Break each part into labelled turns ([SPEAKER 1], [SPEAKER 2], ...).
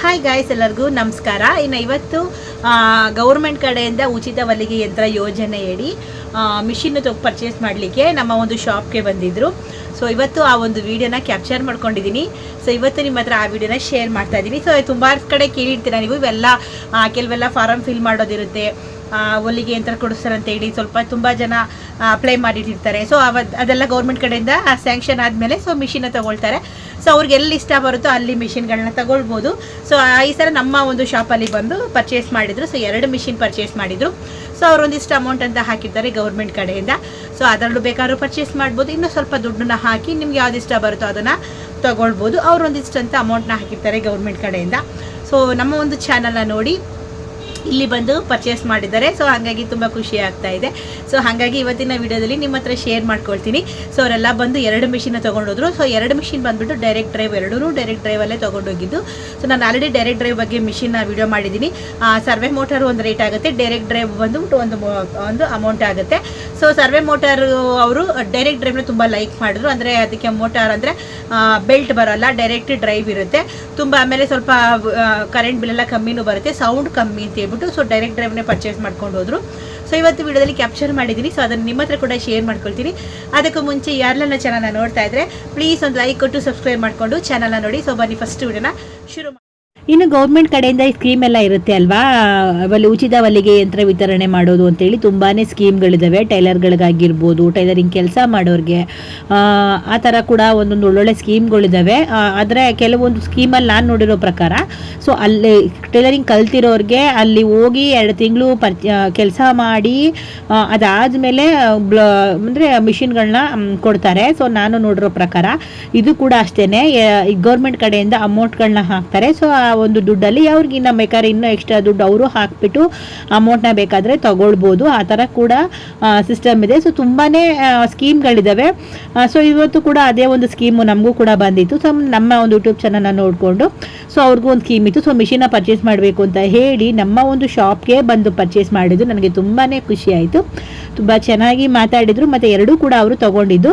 [SPEAKER 1] Hi guys ಎಲ್ಲರಿಗೂ ನಮಸ್ಕಾರ. ಇನ್ನು ಇವತ್ತು ಗೌರ್ಮೆಂಟ್ ಕಡೆಯಿಂದ ಉಚಿತ ಹೊಲಿಗೆ ಯಂತ್ರ ಯೋಜನೆಯಡಿ ಮಿಷಿನ್ ತೊಗ್ ಪರ್ಚೇಸ್ ಮಾಡಲಿಕ್ಕೆ ನಮ್ಮ ಒಂದು ಶಾಪ್ಗೆ ಬಂದಿದ್ದರು ಸೊ ಇವತ್ತು ಆ ಒಂದು ವಿಡಿಯೋನ ಕ್ಯಾಪ್ಚರ್ ಮಾಡ್ಕೊಂಡಿದ್ದೀನಿ ಸೊ ಇವತ್ತು ನಿಮ್ಮ ಹತ್ರ ಆ ವಿಡಿಯೋನ ಶೇರ್ ಮಾಡ್ತಾ ಇದ್ದೀನಿ ಸೊ ತುಂಬ ಕಡೆ ಕೇಳಿರ್ತೀರ ನೀವು? ಇವೆಲ್ಲ ಕೆಲವೆಲ್ಲ ಫಾರಮ್ ಫಿಲ್ ಮಾಡೋದಿರುತ್ತೆ. ಹೊಲಿಗೆ ಯಂತ್ರ ಕೊಡಿಸ್ತಾರೆ ಅಂತ ಹೇಳಿ ಸ್ವಲ್ಪ ತುಂಬ ಜನ ಅಪ್ಲೈ ಮಾಡಿಟ್ಟಿರ್ತಾರೆ. ಸೊ ಅವ, ಅದೆಲ್ಲ ಗೌರ್ಮೆಂಟ್ ಕಡೆಯಿಂದ ಸ್ಯಾಂಕ್ಷನ್ ಆದಮೇಲೆ ಸೊ ಮಿಷಿನ ತಗೊಳ್ತಾರೆ. ಸೊ ಅವ್ರಿಗೆ ಎಲ್ಲಿ ಇಷ್ಟ ಬರುತ್ತೋ ಅಲ್ಲಿ ಮಿಷಿನ್ಗಳನ್ನ ತಗೊಳ್ಬೋದು. ಸೊ ಈ ಸಲ ನಮ್ಮ ಒಂದು ಶಾಪಲ್ಲಿ ಬಂದು ಪರ್ಚೇಸ್ ಮಾಡಿದರು. ಸೊ ಎರಡು ಮಿಷಿನ್ ಪರ್ಚೇಸ್ ಮಾಡಿದರು. ಸೊ ಅವರೊಂದಿಷ್ಟು ಅಮೌಂಟ್ ಅಂತ ಹಾಕಿದ್ದಾರೆ ಗೌರ್ಮೆಂಟ್ ಕಡೆಯಿಂದ. ಸೊ ಅದರಲ್ಲೂ ಬೇಕಾದ್ರೂ ಪರ್ಚೇಸ್ ಮಾಡ್ಬೋದು. ಇನ್ನೂ ಸ್ವಲ್ಪ ದುಡ್ಡನ್ನ ಹಾಕಿ ನಿಮ್ಗೆ ಯಾವ್ದು ಇಷ್ಟ ಬರುತ್ತೋ ಅದನ್ನು ತಗೊಳ್ಬೋದು. ಅವ್ರು ಒಂದಿಷ್ಟು ಅಂತ ಅಮೌಂಟ್ನ ಹಾಕಿರ್ತಾರೆ ಗೌರ್ಮೆಂಟ್ ಕಡೆಯಿಂದ. ಸೊ ನಮ್ಮ ಒಂದು ಚಾನಲ್ನ ನೋಡಿ. ಇಲ್ಲಿ ಬಂದು ಪರ್ಚೇಸ್ ಮಾಡಿದ್ದಾರೆ. ಸೊ ಹಾಗಾಗಿ ತುಂಬ ಖುಷಿ ಆಗ್ತಾ ಇದೆ. ಸೊ ಹಾಗಾಗಿ ಇವತ್ತಿನ ವಿಡಿಯೋದಲ್ಲಿ ನಿಮ್ಮ ಹತ್ರ ಶೇರ್ ಮಾಡ್ಕೊಳ್ತೀನಿ. ಸೊ ಅವರೆಲ್ಲ ಬಂದು ಎರಡು ಮಿಷಿನ ತೊಗೊಂಡೋದ್ರು. ಸೊ ಎರಡು ಮಿಷಿನ್ ಬಂದುಬಿಟ್ಟು ಡೈರೆಕ್ಟ್ ಡ್ರೈವ್ ಎರಡೂ ಡೈರೆಕ್ಟ್ ಡ್ರೈವಲ್ಲೇ ತೊಗೊಂಡೋಗಿದ್ದು. ಸೊ ನಾನು ಆಲ್ರೆಡಿ ಡೈರೆಕ್ಟ್ ಡ್ರೈವ್ ಬಗ್ಗೆ ಮಿಷಿನ್ನ ವಿಡಿಯೋ ಮಾಡಿದ್ದೀನಿ. ಸರ್ವೆ ಮೋಟರ್ ಒಂದು ರೇಟ್ ಆಗುತ್ತೆ. ಡೈರೆಕ್ಟ್ ಡ್ರೈವ್ ಬಂದು ಒಂದು ಒಂದು ಅಮೌಂಟ್ ಆಗುತ್ತೆ. ಸೊ ಸರ್ವೆ ಮೋಟರ್ ಅವರು ಡೈರೆಕ್ಟ್ ಡ್ರೈವ್ನ ತುಂಬ ಲೈಕ್ ಮಾಡಿದ್ರು. ಅಂದರೆ ಅದಕ್ಕೆ ಮೋಟಾರ್ ಅಂದರೆ ಬೆಲ್ಟ್ ಬರೋಲ್ಲ ಡೈರೆಕ್ಟ್ ಡ್ರೈವ್ ಇರುತ್ತೆ. ತುಂಬ ಆಮೇಲೆ ಸ್ವಲ್ಪ ಕರೆಂಟ್ ಬಿಲ್ ಎಲ್ಲ ಕಮ್ಮಿನೂ ಬರುತ್ತೆ ಸೌಂಡ್ ಕಮ್ಮಿ ಅಂತ ಹೇಳ್ಬಿಟ್ಟು ಸೊ ಡೈರೆಕ್ಟ್ ಡ್ರೈವ್ನೇ ಪರ್ಚೇಸ್ ಮಾಡ್ಕೊಂಡು ಹೋದರು. ಸೊ ಇವತ್ತು ವಿಡಿಯೋದಲ್ಲಿ ಕ್ಯಾಪ್ಚರ್ ಮಾಡಿದ್ದೀನಿ. ಸೊ ಅದನ್ನು ನಿಮ್ಮ ಹತ್ರ ಕೂಡ ಶೇರ್ ಮಾಡ್ಕೊಳ್ತೀನಿ. ಅದಕ್ಕೂ ಮುಂಚೆ ಯಾರೆಲ್ಲ ಚಾನಲ್ನ ನೋಡ್ತಾ ಇದ್ದರೆ ಪ್ಲೀಸ್ ಒಂದು ಲೈಕ್ ಕೊಟ್ಟು ಸಬ್ಸ್ಕ್ರೈಬ್ ಮಾಡಿಕೊಂಡು ಚಾನಲ್ನ ನೋಡಿ. ಸೊ ಬನ್ನಿ ಫಸ್ಟ್ ವಿಡಿಯೋನ ಶುರು ಇನ್ನು ಗೌರ್ಮೆಂಟ್ ಕಡೆಯಿಂದ ಈ ಸ್ಕೀಮ್ ಎಲ್ಲ ಇರುತ್ತೆ ಅಲ್ವಾ? ಅವಲ್ಲಿ ಉಚಿತ ಹೊಲಿಗೆ ಯಂತ್ರ ವಿತರಣೆ ಮಾಡೋದು ಅಂತೇಳಿ ತುಂಬಾ ಸ್ಕೀಮ್ಗಳಿದ್ದಾವೆ ಟೈಲರ್ಗಳಿಗಾಗಿರ್ಬೋದು ಟೈಲರಿಂಗ್ ಕೆಲಸ ಮಾಡೋರಿಗೆ. ಆ, ಥರ ಕೂಡ ಒಂದೊಂದು ಒಳ್ಳೊಳ್ಳೆ ಸ್ಕೀಮ್ಗಳಿದ್ದಾವೆ ಆದರೆ ಕೆಲವೊಂದು ಸ್ಕೀಮಲ್ಲಿ ನಾನು ನೋಡಿರೋ ಪ್ರಕಾರ ಸೊ ಅಲ್ಲಿ ಟೈಲರಿಂಗ್ ಕಲ್ತಿರೋರಿಗೆ ಅಲ್ಲಿ ಹೋಗಿ ಎರಡು ತಿಂಗಳು ಪರ್ ಕೆಲಸ ಮಾಡಿ ಅದಾದಮೇಲೆ ಬ್ಲ ಅಂದರೆ ಮಿಷಿನ್ಗಳನ್ನ ಕೊಡ್ತಾರೆ. ಸೊ ನಾನು ನೋಡಿರೋ ಪ್ರಕಾರ ಇದು ಕೂಡ ಅಷ್ಟೇ ಗೌರ್ಮೆಂಟ್ ಕಡೆಯಿಂದ ಅಮೌಂಟ್ಗಳನ್ನ ಹಾಕ್ತಾರೆ. ಸೊ ಒಂದು ದುಡ್ಡಲ್ಲಿ ಅವ್ರಿಗೆ ಇನ್ನು ಬೇಕಾದ್ರೆ ಇನ್ನೂ ಎಕ್ಸ್ಟ್ರಾ ದುಡ್ಡು ಅವರು ಹಾಕಿಬಿಟ್ಟು ಅಮೌಂಟ್ನ ಬೇಕಾದರೆ ತಗೊಳ್ಬೋದು. ಆ ಥರ ಕೂಡ ಸಿಸ್ಟಮ್ ಇದೆ. ಸೊ ತುಂಬಾ ಸ್ಕೀಮ್ಗಳಿದ್ದಾವೆ ಸೊ ಇವತ್ತು ಕೂಡ ಅದೇ ಒಂದು ಸ್ಕೀಮು ನಮಗೂ ಕೂಡ ಬಂದಿತ್ತು. ಸೊ ನಮ್ಮ ಒಂದು ಯೂಟ್ಯೂಬ್ ಚಾನಲ್ನ ನೋಡಿಕೊಂಡು ಸೊ ಅವ್ರಿಗೂ ಒಂದು ಸ್ಕೀಮ್ ಇತ್ತು. ಸೊ ಮಿಷಿನ ಪರ್ಚೇಸ್ ಮಾಡಬೇಕು ಅಂತ ಹೇಳಿ ನಮ್ಮ ಒಂದು ಶಾಪ್ಗೆ ಬಂದು ಪರ್ಚೇಸ್ ಮಾಡಿದ್ದು. ನನಗೆ ತುಂಬಾ ಖುಷಿ ಆಯಿತು. ತುಂಬ ಚೆನ್ನಾಗಿ ಮಾತಾಡಿದರು, ಮತ್ತು ಎರಡೂ ಕೂಡ ಅವರು ತಗೊಂಡಿದ್ದು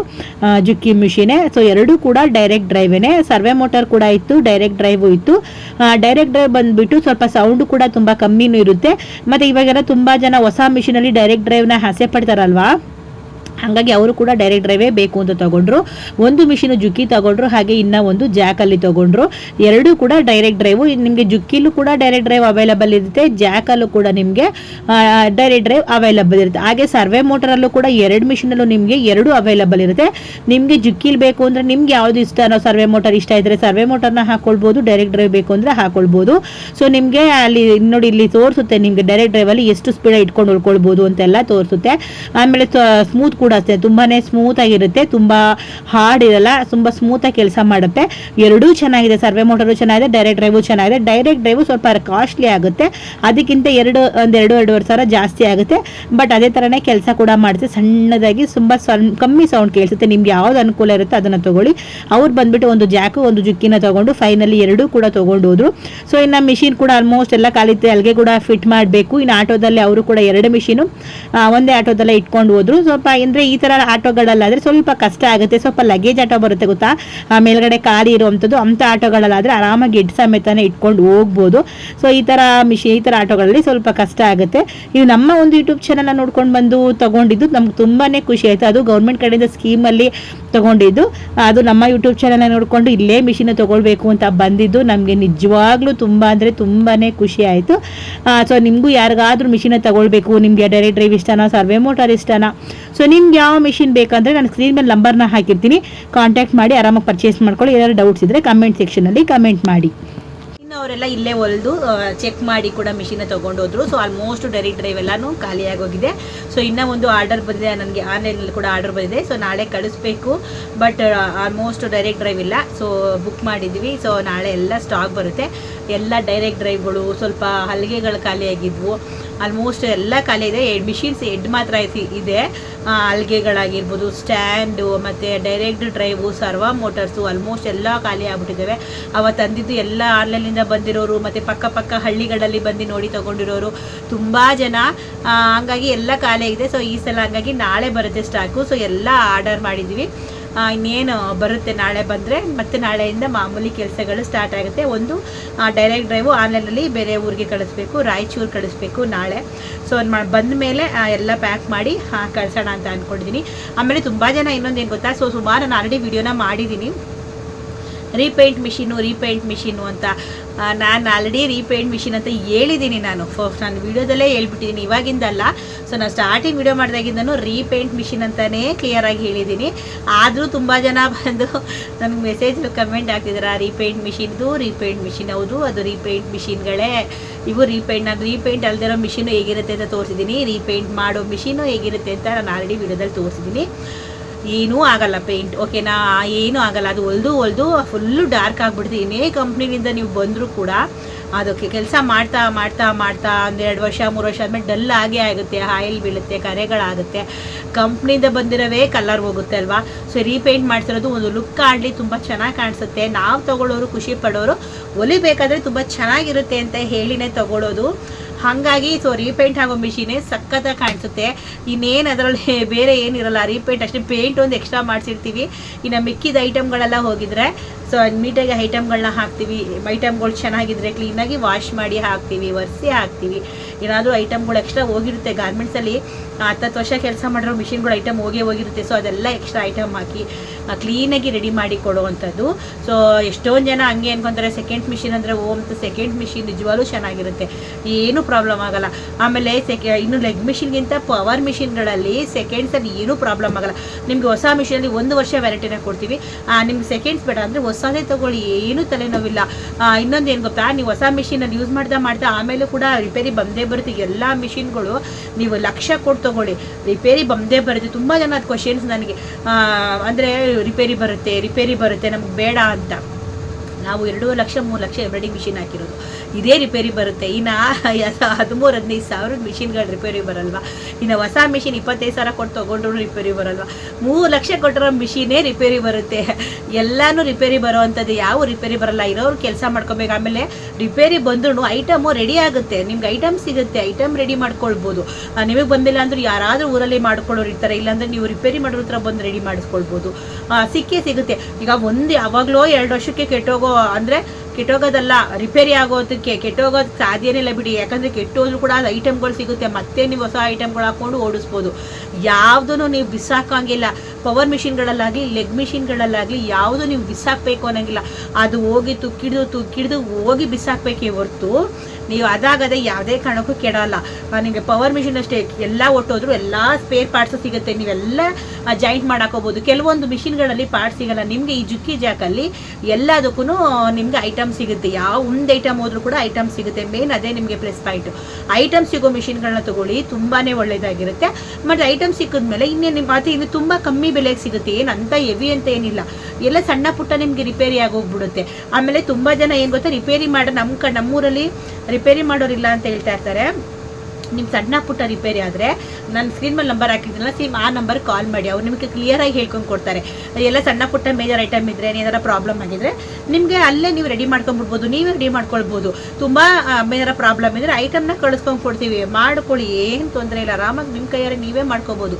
[SPEAKER 1] ಜುಕ್ಕಿ ಮಿಷಿನೇ. ಸೊ ಎರಡೂ ಕೂಡ ಡೈರೆಕ್ಟ್ ಡ್ರೈವೇನೆ ಸರ್ವೆ ಮೋಟರ್ ಕೂಡ ಇತ್ತು ಡೈರೆಕ್ಟ್ ಡ್ರೈವು ಇತ್ತು. ಡೈರೆಕ್ಟ್ ಡ್ರೈವ್ ಬಂದುಬಿಟ್ಟು ಸ್ವಲ್ಪ ಸೌಂಡು ಕೂಡ ತುಂಬ ಕಮ್ಮಿನೂ ಇರುತ್ತೆ. ಮತ್ತು ಇವಾಗೆಲ್ಲ ತುಂಬ ಜನ ಹೊಸ ಮಿಷಿನಲ್ಲಿ ಡೈರೆಕ್ಟ್ ಡ್ರೈವ್ನ ಆಸೆ ಪಡ್ತಾರಲ್ವಾ? ಹಾಗಾಗಿ ಅವರು ಕೂಡ ಡೈರೆಕ್ಟ್ ಡ್ರೈವೇ ಬೇಕು ಅಂತ ತಗೊಂಡ್ರು. ಒಂದು ಮಿಷಿನ್ ಜುಕ್ಕಿ ತಗೊಂಡ್ರು, ಹಾಗೆ ಇನ್ನ ಒಂದು ಜಾಕಲ್ಲಿ ತಗೊಂಡ್ರು. ಎರಡೂ ಕೂಡ ಡೈರೆಕ್ಟ್ ಡ್ರೈವ್ ನಿಮಗೆ ಜುಕ್ಕಿಲು ಕೂಡ ಡೈರೆಕ್ಟ್ ಡ್ರೈವ್ ಅವೈಲಬಲ್ ಇರುತ್ತೆ. ಜಾಕಲ್ಲೂ ಕೂಡ ನಿಮಗೆ ಡೈರೆಕ್ಟ್ ಡ್ರೈವ್ ಅವೈಲಬಲ್ ಇರುತ್ತೆ. ಹಾಗೆ ಸರ್ವೆ ಮೋಟರಲ್ಲೂ ಕೂಡ ಎರಡು ಮಿಷಿನಲ್ಲೂ ನಿಮಗೆ ಎರಡು ಅವೈಲಬಲ್ ಇರುತ್ತೆ. ನಿಮಗೆ ಜುಕ್ಕಿಲ್ ಬೇಕು ಅಂದರೆ ನಿಮ್ಗೆ ಯಾವ್ದು ಇಷ್ಟ ಅನ್ನೋ ಸರ್ವೆ ಮೋಟರ್ ಇಷ್ಟ ಇದ್ದರೆ ಸರ್ವೆ ಮೋಟರ್ನ ಹಾಕೊಳ್ಬೋದು ಡೈರೆಕ್ಟ್ ಡ್ರೈವ್ ಬೇಕು ಅಂದರೆ ಹಾಕೊಳ್ಬೋದು. ಸೊ ನಿಮಗೆ ಅಲ್ಲಿ, ನೋಡಿ ಇಲ್ಲಿ ತೋರಿಸುತ್ತೆ, ನಿಮಗೆ ಡೈರೆಕ್ಟ್ ಡ್ರೈವಲ್ಲಿ ಎಷ್ಟು ಸ್ಪೀಡ್ ಇಟ್ಕೊಂಡು ಉಳ್ಕೊಳ್ಬೋದು ಅಂತೆಲ್ಲ ತೋರಿಸುತ್ತೆ. ಆಮೇಲೆ ಸ್ಮೂತ್ ಅಷ್ಟೇ ತುಂಬಾ ಸ್ಮೂತ್ ಆಗಿರುತ್ತೆ, ತುಂಬ ಹಾರ್ಡ್ ಇರಲ್ಲ, ತುಂಬ ಸ್ಮೂತಾಗಿ ಕೆಲಸ ಮಾಡುತ್ತೆ. ಎರಡೂ ಚೆನ್ನಾಗಿದೆ, ಸರ್ವೆ ಮೋಟರು ಚೆನ್ನಾಗಿದೆ ಡೈರೆಕ್ಟ್ ಡ್ರೈವ್ ಚೆನ್ನಾಗಿದೆ. ಡೈರೆಕ್ಟ್ ಡ್ರೈವ್ ಸ್ವಲ್ಪ ಕಾಸ್ಟ್ಲಿ ಆಗುತ್ತೆ, ಅದಕ್ಕಿಂತ ಎರಡು, ಒಂದು ಎರಡು, ಎರಡೂವರೆ ಸಾವಿರ ಜಾಸ್ತಿ ಆಗುತ್ತೆ. ಬಟ್ ಅದೇ ಥರನೇ ಕೆಲಸ ಕೂಡ ಮಾಡುತ್ತೆ ಸಣ್ಣದಾಗಿ ತುಂಬ ಕಮ್ಮಿ ಸೌಂಡ್ ಕೇಳಿಸುತ್ತೆ. ನಿಮ್ಗೆ ಯಾವ್ದು ಅನುಕೂಲ ಇರುತ್ತೆ ಅದನ್ನು ತಗೊಳ್ಳಿ. ಅವ್ರು ಬಂದ್ಬಿಟ್ಟು ಒಂದು ಜಾಕು, ಒಂದು ಜುಕ್ಕಿನ ತಗೊಂಡು ಫೈನಲಿ ಎರಡೂ ಕೂಡ ತಗೊಂಡು ಹೋದ್ರು. ಸೊ ಇನ್ನು ಮಿಷಿನ್ ಕೂಡ ಆಲ್ಮೋಸ್ಟ್ ಎಲ್ಲ ಕಾಲಿತ್ತೆ ಅಲ್ಲಿಗೆ ಕೂಡ ಫಿಟ್ ಮಾಡಬೇಕು. ಇನ್ನು ಆಟೋದಲ್ಲಿ ಅವರು ಕೂಡ ಎರಡು ಮಿಷಿನು ಒಂದೇ ಆಟೋದಲ್ಲೇ ಇಟ್ಕೊಂಡು ಹೋದ್ರು. ಸ್ವಲ್ಪ ಅಂದರೆ ಈ ಥರ ಆಟೋಗಳಲ್ಲಾದರೆ ಸ್ವಲ್ಪ ಕಷ್ಟ ಆಗುತ್ತೆ, ಸ್ವಲ್ಪ ಲಗೇಜ್ ಆಟೋ ಬರುತ್ತೆ ಗೊತ್ತಾ? ಮೇಲ್ಗಡೆ ಖಾಲಿ ಇರುವಂಥದ್ದು ಅಂಥ ಆಟೋಗಳಲ್ಲಾದರೆ ಆರಾಮಾಗಿ ಎಡ್ ಸಮೇತನೇ ಇಟ್ಕೊಂಡು ಹೋಗ್ಬೋದು. ಸೊ ಈ ಥರ ಮಿಷಿ ಈ ಥರ ಆಟೋಗಳಲ್ಲಿ ಸ್ವಲ್ಪ ಕಷ್ಟ ಆಗುತ್ತೆ. ಇದು ನಮ್ಮ ಒಂದು ಯೂಟ್ಯೂಬ್ ಚಾನಲ್ನ ನೋಡ್ಕೊಂಡು ಬಂದು ತಗೊಂಡಿದ್ದು ನಮ್ಗೆ ತುಂಬಾ ಖುಷಿ ಆಯಿತು. ಅದು ಗೌರ್ಮೆಂಟ್ ಕಡೆಯಿಂದ ಸ್ಕೀಮಲ್ಲಿ ತಗೊಂಡಿದ್ದು. ಅದು ನಮ್ಮ ಯೂಟ್ಯೂಬ್ ಚಾನಲ್ನ ನೋಡಿಕೊಂಡು ಇಲ್ಲೇ ಮಿಷಿನ ತಗೊಳ್ಬೇಕು ಅಂತ ಬಂದಿದ್ದು. ನಮಗೆ ನಿಜವಾಗ್ಲೂ ತುಂಬ ಅಂದರೆ ತುಂಬಾ ಖುಷಿ ಆಯಿತು. ಸೊ ನಿಮಗೂ ಯಾರಿಗಾದ್ರೂ ಮಿಷಿನ ತಗೊಳ್ಬೇಕು, ನಿಮಗೆ ಡೈರೆಕ್ಟ್ ಡ್ರೈವ್ ಇಷ್ಟನಾ ಸರ್ವೆ ಮೋಟಾರ್ ಇಷ್ಟನಾ. ಸೊ ನಿಮ್ಗೆ ಯಾವ ಮಿಷಿನ್ ಬೇಕಂದರೆ ನಾನು ಸ್ಕ್ರೀನ್ ಮೇಲೆ ನಂಬರ್ನ ಹಾಕಿರ್ತೀನಿ. ಕಾಂಟ್ಯಾಕ್ಟ್ ಮಾಡಿ, ಆರಾಮಾಗಿ ಪರ್ಚೇಸ್ ಮಾಡ್ಕೊಳ್ಳಿ. ಏನಾದ್ರು ಡೌಟ್ಸ್ ಇದ್ದರೆ ಕಮೆಂಟ್ ಸೆಕ್ಷನಲ್ಲಿ ಕಮೆಂಟ್ ಮಾಡಿ. ಇನ್ನು ಅವರೆಲ್ಲ ಇಲ್ಲೇ ಹೊಲ್ದು ಚೆಕ್ ಮಾಡಿ ಕೂಡ ಮಿಷಿನ ತೊಗೊಂಡೋದ್ರು. ಸೊ ಆಲ್ಮೋಸ್ಟ್ ಡೈರೆಕ್ಟ್ ಡ್ರೈವ್ ಎಲ್ಲನೂ ಖಾಲಿಯಾಗೋಗಿದೆ ಸೊ ಇನ್ನೂ ಒಂದು ಆರ್ಡರ್ ಬಂದಿದೆ. ನನಗೆ ಆನ್ಲೈನಲ್ಲಿ ಕೂಡ ಆರ್ಡರ್ ಬಂದಿದೆ. ಸೊ ನಾಳೆ ಕಳಿಸ್ಬೇಕು. ಬಟ್ ಆಲ್ಮೋಸ್ಟ್ ಡೈರೆಕ್ಟ್ ಡ್ರೈವ್ ಇಲ್ಲ. ಸೊ ಬುಕ್ ಮಾಡಿದ್ವಿ. ಸೊ ನಾಳೆ ಎಲ್ಲ ಸ್ಟಾಕ್ ಬರುತ್ತೆ. ಎಲ್ಲ ಡೈರೆಕ್ಟ್ ಡ್ರೈವ್ಗಳು ಸ್ವಲ್ಪ ಹಲಿಗೆಗಳು ಖಾಲಿಯಾಗಿದ್ವು ಆಲ್ಮೋಸ್ಟ್ ಎಲ್ಲ ಖಾಲಿ ಇದೆ. ಮಿಷಿನ್ಸ್ ಎಡ್ ಮಾತ್ರ ಇದೆ. ಹಲಿಗೆಗಳಾಗಿರ್ಬೋದು ಸ್ಟ್ಯಾಂಡು ಮತ್ತು direct drive servo motors almost ಎಲ್ಲ ಖಾಲಿ ಆಗ್ಬಿಟ್ಟಿದ್ದಾವೆ. ಅವತ್ತು ತಂದಿದ್ದು ಎಲ್ಲ ಆನ್ಲೈನಿಂದ ಬಂದಿರೋರು, ಮತ್ತು ಪಕ್ಕ ಪಕ್ಕ ಹಳ್ಳಿಗಳಲ್ಲಿ ಬಂದು ನೋಡಿ ತಗೊಂಡಿರೋರು ತುಂಬ ಜನ. ಹಂಗಾಗಿ ಎಲ್ಲ ಖಾಲಿ ಆಗಿದೆ. ಸೊ ಈ ಸಲ ಹಂಗಾಗಿ ನಾಳೆ ಬರುತ್ತೆ ಸ್ಟಾಕು ಸೊ ಎಲ್ಲ ಆರ್ಡರ್ ಮಾಡಿದ್ವಿ. ಇನ್ನೇನು ಬರುತ್ತೆ ನಾಳೆ ಬಂದರೆ, ಮತ್ತೆ ನಾಳೆಯಿಂದ ಮಾಮೂಲಿ ಕೆಲಸಗಳು ಸ್ಟಾರ್ಟ್ ಆಗುತ್ತೆ. ಒಂದು ಡೈರೆಕ್ಟ್ ಡ್ರೈವು ಆನ್ಲೈನಲ್ಲಿ ಬೇರೆ ಊರಿಗೆ ಕಳಿಸ್ಬೇಕು, ರಾಯಚೂರು ಕಳಿಸ್ಬೇಕು ನಾಳೆ. ಸೊ ಬಂದ ಮೇಲೆ ಎಲ್ಲ ಪ್ಯಾಕ್ ಮಾಡಿ ಕಳಿಸೋಣ ಅಂತ ಅಂದ್ಕೊಂಡಿದ್ದೀನಿ ಆಮೇಲೆ ತುಂಬ ಜನ ಇನ್ನೊಂದು ಏನು ಗೊತ್ತಾ? ಸೊ ಸುಮಾರು ನಾನು ಆಲ್ರೆಡಿ ವಿಡಿಯೋನ ಮಾಡಿದ್ದೀನಿ ರೀಪೇಂಟ್ ಮಿಷಿನು ರೀಪೇಂಟ್ ಮಿಷಿನು ಅಂತ. ನಾನು ಆಲ್ರೆಡಿ ರೀಪೇಂಟ್ ಮಿಷಿನ್ ಅಂತ ಹೇಳಿದ್ದೀನಿ ನಾನು. ಫಸ್ಟ್ ನಾನು ವಿಡಿಯೋದಲ್ಲೇ ಹೇಳ್ಬಿಟ್ಟಿದ್ದೀನಿ, ಇವಾಗಿಂದಲ್ಲ. ಸೊ ನಾನು ಸ್ಟಾರ್ಟಿಂಗ್ ವೀಡಿಯೋ ಮಾಡಿದಾಗಿಂದನೂ ರೀಪೇಂಟ್ ಮಿಷಿನ್ ಅಂತಲೇ ಕ್ಲಿಯರಾಗಿ ಹೇಳಿದ್ದೀನಿ. ಆದರೂ ತುಂಬ ಜನ ಬಂದು ನನಗೆ ಮೆಸೇಜ್ ಕಮೆಂಟ್ ಹಾಕ್ತಿದ್ದಾರೆ ರೀಪೇಂಟ್ ಮಿಷಿನ್ದು, ರೀಪೇಂಟ್ ಮಿಷಿನ್ ಹೌದು, ಅದು ರೀಪೇಂಟ್ ಮಿಷಿನ್ಗಳೇ. ಇವು ರೀಪೇಂಟ್, ನಾನು ರೀಪೇಂಟ್ ಅಲ್ದಿರೋ ಮಿಷಿನು ಹೇಗಿರುತ್ತೆ ಅಂತ ತೋರಿಸಿದ್ದೀನಿ. ರೀಪೇಂಟ್ ಮಾಡೋ ಮಿಷಿನು ಹೇಗಿರುತ್ತೆ ಅಂತ ನಾನು ಆಲ್ರೆಡಿ ವಿಡಿಯೋದಲ್ಲಿ ತೋರಿಸಿದ್ದೀನಿ. ಏನೂ ಆಗಲ್ಲ ಪೇಂಟ್ ಓಕೆನಾ ಏನೂ ಆಗಲ್ಲ, ಅದು ಹೊಲ್ದು ಹೊಲ್ದು ಫುಲ್ಲು ಡಾರ್ಕ್ ಆಗಿಬಿಡ್ತು. ಏನೇ ಕಂಪ್ನಿನಿಂದ ನೀವು ಬಂದರೂ ಕೂಡ ಅದಕ್ಕೆ ಕೆಲಸ ಮಾಡ್ತಾ ಮಾಡ್ತಾ ಮಾಡ್ತಾ ಒಂದು ಎರಡು ವರ್ಷ, ಮೂರು ವರ್ಷ ಆದಮೇಲೆ ಡಲ್ ಆಗೇ ಆಗುತ್ತೆ ಆಯಿಲ್ ಬೀಳುತ್ತೆ, ಕರೆಗಳಾಗುತ್ತೆ. ಕಂಪ್ನಿಯಿಂದ ಬಂದಿರೋವೇ ಕಲರ್ ಹೋಗುತ್ತೆ ಅಲ್ವಾ? ಸೊ ರೀಪೇಂಟ್ ಮಾಡ್ತಿರೋದು ಒಂದು ಲುಕ್ ಕಾಣಲಿ, ತುಂಬ ಚೆನ್ನಾಗಿ ಕಾಣಿಸುತ್ತೆ. ನಾವು ತಗೊಳ್ಳೋರು, ಖುಷಿ ಪಡೋರು ಹೊಲಿಬೇಕಾದ್ರೆ ತುಂಬ ಚೆನ್ನಾಗಿರುತ್ತೆ ಅಂತ ಹೇಳಿನೇ ತಗೊಳ್ಳೋದು. ಹಾಗಾಗಿ ಸೊ ರೀಪೇಂಟ್ ಆಗೋ ಮಿಷಿನೇ ಸಖತ್ತಾಗಿ ಕಾಣಿಸುತ್ತೆ. ಇನ್ನೇನು ಅದರಲ್ಲಿ ಬೇರೆ ಏನಿರಲ್ಲ ರೀಪೇಂಟ್ ಅಷ್ಟೇ. ಪೇಂಟ್ ಒಂದು ಎಕ್ಸ್ಟ್ರಾ ಮಾಡಿಸಿರ್ತೀವಿ. ಇನ್ನು ಮಿಕ್ಕಿದ ಐಟಮ್ಗಳೆಲ್ಲ ಹೋಗಿದ್ರೆ ಸೊ ನೀಟಾಗಿ ಐಟಮ್ಗಳನ್ನ ಹಾಕ್ತೀವಿ. ಐಟಮ್ಗಳು ಚೆನ್ನಾಗಿದ್ರೆ ಕ್ಲೀನಾಗಿ ವಾಶ್ ಮಾಡಿ ಹಾಕ್ತೀವಿ, ಒರೆಸಿ ಹಾಕ್ತೀವಿ. ಏನಾದರೂ ಐಟಮ್ಗಳು ಎಕ್ಸ್ಟ್ರಾ ಹೋಗಿರುತ್ತೆ. ಗಾರ್ಮೆಂಟ್ಸಲ್ಲಿ ಹತ್ತತ್ತು ವರ್ಷ ಕೆಲಸ ಮಾಡಿರೋ ಮಿಷಿನ್ಗಳು ಐಟಮ್ ಹೋಗೇ ಹೋಗಿರುತ್ತೆ. ಸೊ ಅದೆಲ್ಲ ಎಕ್ಸ್ಟ್ರಾ ಐಟಮ್ ಹಾಕಿ ಕ್ಲೀನಾಗಿ ರೆಡಿ ಮಾಡಿ ಕೊಡುವಂಥದ್ದು. ಸೊ ಎಷ್ಟೊಂದು ಜನ ಹಂಗೆ ಅನ್ಕೊಂತಾರೆ ಸೆಕೆಂಡ್ ಮಿಷಿನ್ ಅಂದರೆ, ಓ ಅಂತ ಸೆಕೆಂಡ್ ಮಿಷಿನ್ ನಿಜವಾಗ್ಲೂ ಚೆನ್ನಾಗಿರುತ್ತೆ. ಏನೂ ಪ್ರಾಬ್ಲಮ್ ಆಗಲ್ಲ. ಆಮೇಲೆ ಸೆಕೆ ಇನ್ನು ಲೆಗ್ ಮಿಷಿನ್ಗಿಂತ ಪವರ್ ಮಿಷಿನ್ಗಳಲ್ಲಿ ಸೆಕೆಂಡ್ಸಲ್ಲಿ ಏನೂ ಪ್ರಾಬ್ಲಮ್ ಆಗಲ್ಲ. ನಿಮಗೆ ಹೊಸ ಮಿಷಿನಲ್ಲಿ ಒಂದು ವರ್ಷ ವ್ಯಾರಂಟಿನ ಕೊಡ್ತೀವಿ. ನಿಮ್ಗೆ ಸೆಕೆಂಡ್ಸ್ ಬೇಡ ಅಂದರೆ ಹೊಸದೇ ತಗೊಳ್ಳಿ, ಏನೂ ತಲೆನೋವಿಲ್ಲ. ಇನ್ನೊಂದು ಏನು ಗೊತ್ತಾ, ನೀವು ಹೊಸ ಮಿಷಿನಲ್ಲಿ ಯೂಸ್ ಮಾಡ್ತಾ ಮಾಡ್ತಾ ಆಮೇಲೂ ಕೂಡ ರಿಪೇರಿ ಬಂದೇ ಬರುತ್ತೆ ಎಲ್ಲ ಮಿಷಿನ್ಗಳು ನೀವು ಲಕ್ಷ ಕೊಟ್ಟು ತೊಗೊಳ್ಳಿ. ರಿಪೇರಿ ಬಂದೇ ಬರುತ್ತೆ. ತುಂಬ ಜನ ಅದು ಕ್ವಶನ್ಸ್ ನನಗೆ. ಅಂದರೆ ರಿಪೇರಿ ಬರುತ್ತೆ ರಿಪೇರಿ ಬರುತ್ತೆ, ನಮ್ಗೆ ಬೇಡ ಅಂತ. ನಾವು ಎರಡೂವರೆ ಲಕ್ಷ, ಮೂರು ಲಕ್ಷ ಎಬ್ರಡಿ ಮಿಷಿನ್ ಹಾಕಿರೋದು. ಇದೇ ರಿಪೇರಿ ಬರುತ್ತೆ. ಇನ್ನು ಹದಿಮೂರು, ಹದಿನೈದು ಸಾವಿರದ ಮಿಷಿನ್ಗಳು ರಿಪೇರಿ ಬರಲ್ವಾ? ಇನ್ನು ಹೊಸ ಮಿಷಿನ್ ಇಪ್ಪತ್ತೈದು ಸಾವಿರ ಕೊಟ್ಟು ತೊಗೊಂಡ್ರು ರಿಪೇರಿ ಬರಲ್ವಾ? ಮೂರು ಲಕ್ಷ ಕೊಟ್ಟಿರೋ ಮಿಷಿನೇ ರಿಪೇರಿ ಬರುತ್ತೆ. ಎಲ್ಲನೂ ರಿಪೇರಿ ಬರೋ ಅಂಥದ್ದು ಯಾವ ರಿಪೇರಿ ಬರಲ್ಲ. ಇರೋರು ಕೆಲಸ ಮಾಡ್ಕೋಬೇಕು. ಆಮೇಲೆ ರಿಪೇರಿ ಬಂದ್ರೂ ಐಟಮು ರೆಡಿ ಆಗುತ್ತೆ. ನಿಮ್ಗೆ ಐಟಮ್ ಸಿಗುತ್ತೆ. ಐಟಮ್ ರೆಡಿ ಮಾಡ್ಕೊಳ್ಬೋದು. ನಿಮಗೆ ಬಂದಿಲ್ಲ ಅಂದ್ರೆ ಯಾರಾದರೂ ಊರಲ್ಲಿ ಮಾಡ್ಕೊಳ್ಳೋರು ಇರ್ತಾರೆ. ಇಲ್ಲಾಂದ್ರೆ ನೀವು ರಿಪೇರಿ ಮಾಡೋರ ಹತ್ರ ಬಂದು ರೆಡಿ ಮಾಡಿಸ್ಕೊಳ್ಬೋದು. ಸಿಕ್ಕೇ ಸಿಗುತ್ತೆ. ಈಗ ಒಂದು ಯಾವಾಗಲೋ ಎರಡು ವರ್ಷಕ್ಕೆ ಕೆಟ್ಟೋಗೋ ಅಂದರೆ ಕೆಟ್ಟೋಗೋದಲ್ಲ ರಿಪೇರಿ ಆಗೋದಕ್ಕೆ ಕೆಟ್ಟೋಗೋದು ಸಾಧ್ಯನೇ ಇಲ್ಲ ಬಿಡಿ. ಯಾಕಂದರೆ ಕೆಟ್ಟೋದ್ರೂ ಕೂಡ ಅದು ಐಟಮ್ಗಳು ಸಿಗುತ್ತೆ. ಮತ್ತೆ ನೀವು ಹೊಸ ಐಟಮ್ಗಳು ಹಾಕ್ಕೊಂಡು ಓಡಿಸ್ಬೋದು. ಯಾವುದೂ ನೀವು ಬಿಸಾಕಂಗಿಲ್ಲ. ಪವರ್ ಮಿಷಿನ್ಗಳಲ್ಲಾಗಲಿ ಲೆಗ್ ಮಿಷಿನ್ಗಳಲ್ಲಾಗಲಿ ಯಾವುದು ನೀವು ಬಿಸಾಕಬೇಕು ಅನ್ನೋಂಗಿಲ್ಲ. ಅದು ಹೋಗಿ ಕಿಡಿದು ತುಕ್ಕಿಡ್ದು ಹೋಗಿ ಬಿಸಾಕಬೇಕೇ ಹೊರ್ತು ನೀವು ಅದಾಗದೆ ಯಾವುದೇ ಕಾರಣಕ್ಕೂ ಕೆಡಲ್ಲ ನಿಮಗೆ ಪವರ್ ಮಿಷಿನ್ ಅಷ್ಟೇ, ಎಲ್ಲ ಒಟ್ಟೋದ್ರು ಎಲ್ಲ ಸ್ಪೇರ್ ಪಾರ್ಟ್ಸು ಸಿಗುತ್ತೆ. ನೀವೆಲ್ಲ ಜಾಯಿಂಟ್ ಮಾಡಾಕೋಬೋದು ಕೆಲವೊಂದು ಮಿಷಿನ್ಗಳಲ್ಲಿ ಪಾರ್ಟ್ ಸಿಗಲ್ಲ. ನಿಮಗೆ ಈ ಜುಕ್ಕಿ ಜಾಕಲ್ಲಿ ಎಲ್ಲದಕ್ಕೂ ನಿಮಗೆ ಐಟಮ್ ಸಿಗುತ್ತೆ. ಯಾವ ಒಂದು ಐಟಮ್ ಹೋದ್ರೂ ಕೂಡ ಐಟಮ್ ಸಿಗುತ್ತೆ. ಮೇನ್ ಅದೇ ನಿಮಗೆ ಪ್ಲಸ್ ಪಾಯಿಂಟು ಐಟಮ್ ಸಿಗೋ ಮಿಷಿನ್ಗಳನ್ನ ತೊಗೊಳ್ಳಿ. ತುಂಬಾ ಒಳ್ಳೆಯದಾಗಿರುತ್ತೆ ಮತ್ತು ಐಟಮ್ ಸಿಕ್ಕಿದ್ಮೇಲೆ ಇನ್ನೇನು ನಿಮ್ಮ ಮತ್ತೆ ಇದು ತುಂಬ ಕಮ್ಮಿ ಬೆಲೆಗೆ ಸಿಗುತ್ತೆ. ಏನು ಅಂತ ಹೆವಿ ಅಂತ ಏನಿಲ್ಲ. ಎಲ್ಲ ಸಣ್ಣ ಪುಟ್ಟ ನಿಮಗೆ ರಿಪೇರಿ ಆಗೋಗ್ಬಿಡುತ್ತೆ ಆಮೇಲೆ ತುಂಬ ಜನ ಏನು ಗೊತ್ತಾ ರಿಪೇರಿ ಮಾಡಿ ನಮ್ಮ ಕ, ನಮ್ಮೂರಲ್ಲಿ ರಿಪೇರಿ ಮಾಡೋರಿಲ್ಲ ಅಂತ ಹೇಳ್ತಾ ಇರ್ತಾರೆ. ನಿಮ್ಮ ಸಣ್ಣ ಪುಟ್ಟ ರಿಪೇರಿ ಆದರೆ ನಾನು ಸ್ಕ್ರೀನ್ ಮೇಲೆ ನಂಬರ್ ಹಾಕಿದ್ದೀನಲ್ಲ ಸೇಮ್ ಆ ನಂಬರ್ ಕಾಲ್ ಮಾಡಿ, ಅವ್ರು ನಿಮಗೆ ಕ್ಲಿಯರಾಗಿ ಹೇಳ್ಕೊಂಡು ಕೊಡ್ತಾರೆ. ಎಲ್ಲ ಸಣ್ಣ ಪುಟ್ಟ ಮೇಜರ್ ಐಟಮ್ ಇದ್ದರೆ ಏನಾರ ಪ್ರಾಬ್ಲಮ್ ಆಗಿದ್ರೆ, ನಿಮಗೆ ಅಲ್ಲೇ ನೀವು ರೆಡಿ ಮಾಡ್ಕೊಂಡ್ಬಿಡ್ಬೋದು, ನೀವೇ ರೆಡಿ ಮಾಡ್ಕೊಳ್ಬೋದು. ತುಂಬ ಏನಾರ ಪ್ರಾಬ್ಲಮ್ ಇದ್ದರೆ ಐಟಮ್ನ ಕಳಿಸ್ಕೊಂಡು ಕೊಡ್ತೀವಿ. ಮಾಡ್ಕೊಳ್ಳಿ, ಏನು ತೊಂದರೆ ಇಲ್ಲ. ಆರಾಮಾಗಿ ನಿಮ್ಮ ಕೈಯಾರೆ ನೀವೇ ಮಾಡ್ಕೋಬೋದು.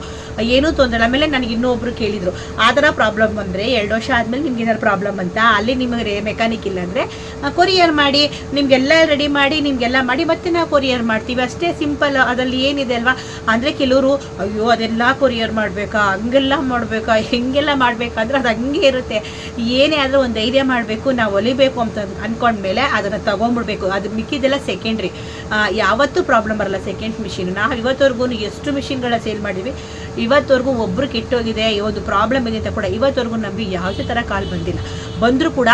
[SPEAKER 1] ಏನೂ ತೊಂದರೆ ಆಮೇಲೆ ನನಗೆ ಇನ್ನೊಬ್ರು ಕೇಳಿದರು, ಆ ಥರ ಪ್ರಾಬ್ಲಮ್ ಬಂದರೆ ಎರಡು ವರ್ಷ ಆದಮೇಲೆ ನಿಮ್ಗೆ ಏನಾರು ಪ್ರಾಬ್ಲಮ್ ಅಂತ? ಅಲ್ಲಿ ನಿಮಗೆ ಮೆಕ್ಯಾನಿಕ್ ಇಲ್ಲ ಅಂದರೆ ಕೊರಿಯರ್ ಮಾಡಿ, ನಿಮಗೆಲ್ಲ ರೆಡಿ ಮಾಡಿ, ನಿಮಗೆಲ್ಲ ಮಾಡಿ, ಮತ್ತೆ ನಾವು ಕೊರಿಯರ್ ಮಾಡ್ತೀವಿ. ಅಷ್ಟೇ ಸಿಂಪಲ್ ಅದರಲ್ಲಿ ಏನಿದೆ ಅಲ್ವಾ? ಅಂದರೆ ಕೆಲವರು, ಅಯ್ಯೋ, ಅದೆಲ್ಲ ಕೊರಿಯರ್ ಮಾಡಬೇಕಾ? ಹಂಗೆಲ್ಲ ಮಾಡಬೇಕಾ? ಹೆಂಗೆಲ್ಲ ಮಾಡಬೇಕಾದ್ರೆ ಅದು ಹಂಗೆ ಇರುತ್ತೆ. ಏನೇ ಆದರೂ ಒಂದು ಧೈರ್ಯ ಮಾಡಬೇಕು, ನಾವು ಹೊಲಿಬೇಕು ಅಂತ ಅಂದ್ಕೊಂಡ್ಮೇಲೆ ಅದನ್ನು ತೊಗೊಂಬಿಡ್ಬೇಕು. ಅದು ಮಿಕ್ಕಿದೆಲ್ಲ ಸೆಕೆಂಡ್ರಿ ಯಾವತ್ತೂ ಪ್ರಾಬ್ಲಮ್ ಬರಲ್ಲ ಸೆಕೆಂಡ್ ಮಿಷಿನ್ ನಾವು ಇವತ್ತವರೆಗೂ ಎಷ್ಟು ಮಿಷಿನ್ಗಳ ಸೇಲ್ ಮಾಡಿದ್ವಿ. ಇವತ್ತವರೆಗೂ ಒಬ್ಬರು ಕೆಟ್ಟೋಗಿದೆ ಒಂದು ಪ್ರಾಬ್ಲಮ್ ಇದೆ ಅಂತ ಕೂಡ ಇವತ್ತವರೆಗೂ ನಮಗೆ ಯಾವುದೇ ಥರ ಕಾಲ್ ಬಂದಿಲ್ಲ. ಬಂದರೂ ಕೂಡ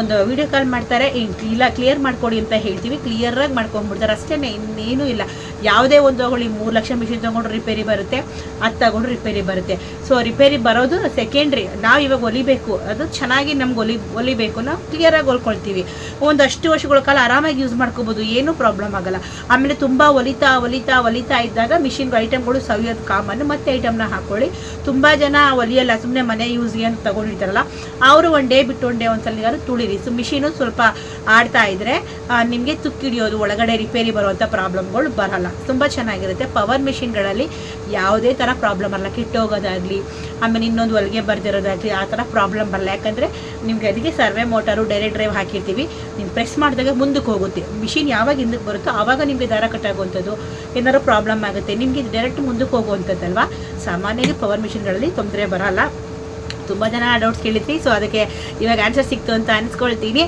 [SPEAKER 1] ಒಂದು ವಿಡಿಯೋ ಕಾಲ್ ಮಾಡ್ತಾರೆ ಇಲ್ಲ ಕ್ಲಿಯರ್ ಮಾಡ್ಕೊಡಿ ಅಂತ ಹೇಳ್ತೀವಿ. ಕ್ಲಿಯರಾಗಿ ಮಾಡ್ಕೊಂಡ್ಬಿಡ್ತಾರೆ. ಅಷ್ಟೇ ಇನ್ನೇನೂ ಇಲ್ಲ. ಯಾವುದೇ ಒಂದು ತಗೊಳ್ಳಿ ಮೂರು ಲಕ್ಷ ಮಿಷಿನ್ ತೊಗೊಂಡ್ರು ರಿಪೇರಿ ಬರುತ್ತೆ ಅದು ತಗೊಂಡ್ರು ರಿಪೇರಿ ಬರುತ್ತೆ. ಸೊ ರಿಪೇರಿ ಬರೋದು ಸೆಕೆಂಡ್ರಿ ನಾವು ಇವಾಗ ಹೊಲಿಬೇಕು ಅದು ಚೆನ್ನಾಗಿ ನಮ್ಗೆ ಹೊಲಿ ಹೊಲಿಬೇಕು ನಾವು ಕ್ಲಿಯರಾಗಿ ಹೊಲ್ಕೊಳ್ತೀವಿ ಒಂದಷ್ಟು ವರ್ಷಗಳ ಕಾಲ ಆರಾಮಾಗಿ ಯೂಸ್ ಮಾಡ್ಕೋಬೋದು. ಏನೂ ಪ್ರಾಬ್ಲಮ್ ಆಗಲ್ಲ. ಆಮೇಲೆ ತುಂಬ ಹೊಲಿತಾ ಒಲಿತಾ ಹೊಲಿತಾ ಇದ್ದಾಗ ಮಿಷಿನ್ ಐಟಮ್ಗಳು ಸವಿಯೋದು ಕಾಮನ್ ಮತ್ತೆ ಐಟಮ್ನ ಹಾಕೊಳ್ಳಿ. ತುಂಬ ಜನ ಒಲಿಯಲ್ಲ ಸುಮ್ಮನೆ ಮನೆ ಯೂಸ್ಗೆ ಅಂತ ತಗೊಂಡಿರ್ತಾರಲ್ಲ, ಅವರು ಒನ್ ಡೇ ಬಿಟ್ಟು ಒನ್ ಡೇ ಒಂದ್ಸಲ ತುಳಿರಿ. ಸೊ ಮಿಷಿನು ಸ್ವಲ್ಪ ಆಡ್ತಾ ಇದ್ರೆ ನಿಮಗೆ ತುಕ್ಕಿಡಿಯೋದು ಒಳಗಡೆ ರಿಪೇರಿ ಬರುವಂಥ ಪ್ರಾಬ್ಲಮ್ಗಳು ಬರಲ್ಲ. ತುಂಬ ಚೆನ್ನಾಗಿರುತ್ತೆ. ಪವರ್ ಮಿಷಿನ್ಗಳಲ್ಲಿ ಯಾವುದೇ ಥರ ಪ್ರಾಬ್ಲಮ್ ಬರಲ್ಲ. ಕಿಟ್ಟೋಗೋದಾಗಲಿ ಆಮೇಲೆ ಇನ್ನೊಂದು ಹೊಲಿಗೆ ಬರ್ದಿರೋದಾಗಲಿ, ಆ ಥರ ಪ್ರಾಬ್ಲಮ್ ಬರಲ್ಲ. ಯಾಕಂದರೆ ನಿಮಗೆ ಅದಕ್ಕೆ ಸರ್ವೆ ಮೋಟಾರು ಡೈರೆಕ್ಟ್ ಡ್ರೈವ್ ಹಾಕಿರ್ತೀವಿ. ನೀವು ಪ್ರೆಸ್ ಮಾಡಿದಾಗ ಮುಂದಕ್ಕೆ ಹೋಗುತ್ತೆ. ಮಿಷಿನ್ ಯಾವಾಗ ಹಿಂದಕ್ಕೆ ಬರುತ್ತೋ ಆವಾಗ ನಿಮಗೆ ದಾರ ಕಟ್ಟಾಗುವಂಥದ್ದು. ಏನಾದರೂ ಪ್ರಾಬ್ಲಮ್ ಆಗುತ್ತೆ, ನಿಮಗೆ ಡೈರೆಕ್ಟ್ ಮುಂದಕ್ಕೆ ಹೋಗುವಂಥದ್ದಲ್ವ? ಸಾಮಾನ್ಯವಾಗಿ ಪವರ್ ಮಿಷಿನ್ಗಳಲ್ಲಿ ತೊಂದರೆ ಬರಲ್ಲ. ತುಂಬ ಜನ ಡೌಟ್ಸ್ ಕೇಳಿದ್ವಿ ಸೊ ಅದಕ್ಕೆ ಇವಾಗ ಆನ್ಸರ್ ಸಿಕ್ತು ಅಂತ ಅನ್ಸ್ಕೊಳ್ತೀನಿ.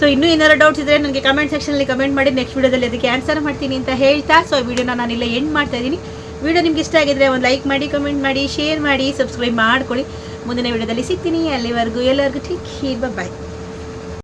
[SPEAKER 1] ಸೊ ಇನ್ನೂ ಏನಾದ್ರು ಡೌಟ್ಸ್ ಇದ್ದರೆ ನನಗೆ ಕಮೆಂಟ್ ಸೆಕ್ಷನಲ್ಲಿ ಕಮೆಂಟ್ ಮಾಡಿ ನೆಕ್ಸ್ಟ್ ವೀಡಿಯೋದಲ್ಲಿ ಅದಕ್ಕೆ ಆನ್ಸರ್ ಮಾಡ್ತೀನಿ ಅಂತ ಹೇಳ್ತಾ. ಸೊ ವಿಡಿಯೋನ ಇಲ್ಲೇ ಎಂಡ್ ಮಾಡ್ತಾ ಇದ್ದೀನಿ. ವಿಡಿಯೋ ನಿಮ್ಗೆ ಇಷ್ಟ ಆಗಿದ್ರೆ ಒಂದು ಲೈಕ್ ಮಾಡಿ ಕಮೆಂಟ್ ಮಾಡಿ ಶೇರ್ ಮಾಡಿ ಸಬ್ಸ್ಕ್ರೈಬ್ ಮಾಡ್ಕೊಳ್ಳಿ. ಮುಂದಿನ ವಿಡಿಯೋದಲ್ಲಿ ಸಿಗ್ತೀನಿ. ಅಲ್ಲಿವರೆಗೂ ಎಲ್ಲರಿಗೂ ಟೇಕ್ ಕೇರ್ ಬಾಯ್